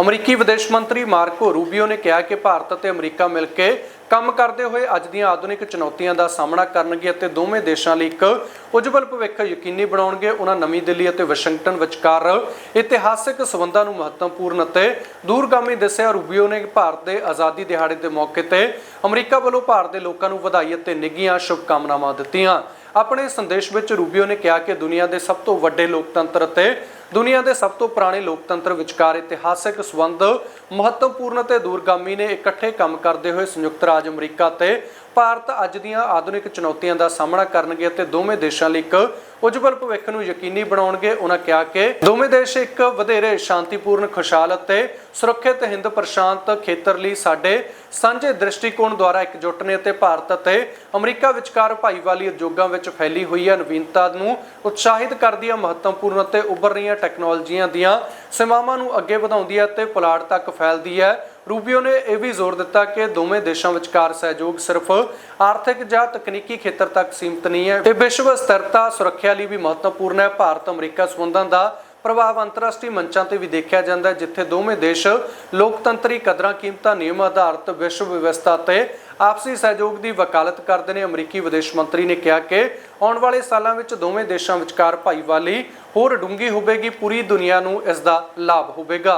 ਅਮਰੀਕੀ ਵਿਦੇਸ਼ ਮੰਤਰੀ ਮਾਰਕੋ ਰੂਬੀਓ ਨੇ ਕਿਹਾ ਕਿ ਭਾਰਤ ਅਤੇ ਅਮਰੀਕਾ ਮਿਲ ਕੇ ਕੰਮ ਕਰਦੇ ਹੋਏ ਅੱਜ ਦੀਆਂ ਆਧੁਨਿਕ ਚੁਣੌਤੀਆਂ ਦਾ ਸਾਹਮਣਾ ਕਰਨਗੇ ਅਤੇ ਦੋਵੇਂ ਦੇਸ਼ਾਂ ਲਈ ਇੱਕ ਉਜਵਲ ਭਵਿੱਖ ਯਕੀਨੀ ਬਣਾਉਣਗੇ। ਉਹਨਾਂ ਨਵੀਂ ਦਿੱਲੀ ਅਤੇ ਵਾਸ਼ਿੰਗਟਨ ਵਿਚਕਾਰ ਇਤਿਹਾਸਕ ਸਬੰਧਾਂ ਨੂੰ ਮਹੱਤਵਪੂਰਨ ਅਤੇ ਦੂਰਗਾਮੀ ਦੱਸਿਆ ਰੂਬੀਓ ਨੇ ਭਾਰਤ ਦੇ ਆਜ਼ਾਦੀ ਦਿਹਾੜੇ ਦੇ ਮੌਕੇ ਤੇ ਅਮਰੀਕਾ ਵੱਲੋਂ ਭਾਰਤ ਦੇ ਲੋਕਾਂ ਨੂੰ ਵਧਾਈ ਅਤੇ ਨਿੱਘੀਆਂ ਸ਼ੁਭਕਾਮਨਾਵਾਂ ਦਿੱਤੀਆਂ। ਆਪਣੇ ਸੰਦੇਸ਼ ਵਿੱਚ ਰੂਬੀਓ ਨੇ ਕਿਹਾ ਕਿ ਦੁਨੀਆ ਦੇ ਸਭ ਤੋਂ ਵੱਡੇ ਲੋਕਤੰਤਰ ਅਤੇ ਦੁਨੀਆ ਦੇ ਸਭ ਤੋਂ ਪੁਰਾਣੇ ਲੋਕਤੰਤਰ ਵਿਚਕਾਰ ਇਤਿਹਾਸਕ ਸਬੰਧ ਮਹੱਤਵਪੂਰਨ ਅਤੇ ਦੂਰਗਾਮੀ ਨੇ ਇਕੱਠੇ ਕੰਮ ਕਰਦੇ ਹੋਏ ਸੰਯੁਕਤ ਰਾਜ ਅਮਰੀਕਾ ਤੇ ਭਾਰਤ ਅੱਜ ਦੀਆਂ ਆਧੁਨਿਕ ਚੁਣੌਤੀਆਂ ਦਾ ਸਾਹਮਣਾ ਕਰਨਗੇ ਅਤੇ ਦੋਵੇਂ ਦੇਸ਼ਾਂ ਲਈ ਇੱਕ ਉਜਵਲ ਭਵਿੱਖ ਨੂੰ ਯਕੀਨੀ ਬਣਾਉਣਗੇ। ਉਹਨਾਂ ਕਿਹਾ ਕਿ ਦੋਵੇਂ ਦੇਸ਼ ਇੱਕ ਵਧੇਰੇ ਸ਼ਾਂਤੀਪੂਰਨ, ਖੁਸ਼ਹਾਲ ਅਤੇ ਸੁਰੱਖਿਅਤ ਹਿੰਦ ਪ੍ਰਸ਼ਾਂਤ ਖੇਤਰ ਲਈ ਸਾਡੇ ਸਾਂਝੇ ਦ੍ਰਿਸ਼ਟੀਕੋਣ ਦੁਆਰਾ ਇਕਜੁੱਟ ਨੇ ਅਤੇ ਭਾਰਤ ਅਤੇ ਅਮਰੀਕਾ ਵਿਚਕਾਰ ਭਾਈਵਾਲੀ ਉਦਯੋਗਾਂ ਵਿੱਚ ਫੈਲੀ ਹੋਈ ਹੈ ਨਵੀਨਤਾ ਨੂੰ ਉਤਸ਼ਾਹਿਤ ਕਰਦੀਆਂ ਮਹੱਤਵਪੂਰਨ ਅਤੇ ਉੱਭਰ ਰਹੀਆਂ ਟੈਕਨੋਲੋਜੀਆਂ ਦੀਆਂ ਸੀਮਾਵਾਂ ਨੂੰ ਅੱਗੇ ਵਧਾਉਂਦੀ ਹੈ ਅਤੇ ਪੁਲਾੜ ਤੱਕ ਫੈਲਦੀ ਹੈ ਰੂਬੀਓ ਨੇ ਇਹ ਵੀ ਜ਼ੋਰ ਦਿੱਤਾ ਕਿ ਦੋਵੇਂ ਦੇਸ਼ਾਂ ਵਿਚਕਾਰ ਸਹਿਯੋਗ ਸਿਰਫ ਆਰਥਿਕ ਜਾਂ ਤਕਨੀਕੀ ਖੇਤਰ ਤੱਕ ਸੀਮਿਤ ਨਹੀਂ ਹੈ। ਇਹ ਵਿਸ਼ਵ ਸਥਿਰਤਾ, ਸੁਰੱਖਿਆ ਲਈ ਵੀ ਮਹੱਤਵਪੂਰਨ ਹੈ। ਭਾਰਤ, ਅਮਰੀਕਾ ਸਬੰਧਾਂ ਦਾ ਪ੍ਰਭਾਵ ਅੰਤਰਰਾਸ਼ਟਰੀ ਮੰਚਾਂ ਤੇ ਵੀ ਦੇਖਿਆ ਜਾਂਦਾ ਹੈ, ਜਿੱਥੇ ਦੋਵੇਂ ਦੇਸ਼ ਲੋਕਤੰਤਰੀ ਕਦਰਾਂ, ਕੀਮਤਾਂ, ਨਿਯਮ ਆਧਾਰਿਤ ਵਿਸ਼ਵ ਵਿਵਸਥਾ ਤੇ ਆਪਸੀ ਸਹਿਯੋਗ ਦੀ ਵਕਾਲਤ ਕਰਦੇ ਨੇ। ਅਮਰੀਕੀ ਵਿਦੇਸ਼ ਮੰਤਰੀ ਨੇ ਕਿਹਾ ਕਿ ਆਉਣ ਵਾਲੇ ਸਾਲਾਂ ਵਿੱਚ ਦੋਵੇਂ ਦੇਸ਼ਾਂ ਵਿਚਕਾਰ ਭਾਈਵਾਲੀ ਹੋਰ ਡੂੰਘੀ ਹੋਵੇਗੀ, ਪੂਰੀ ਦੁਨੀਆ ਨੂੰ ਇਸ ਦਾ ਲਾਭ ਹੋਵੇਗਾ।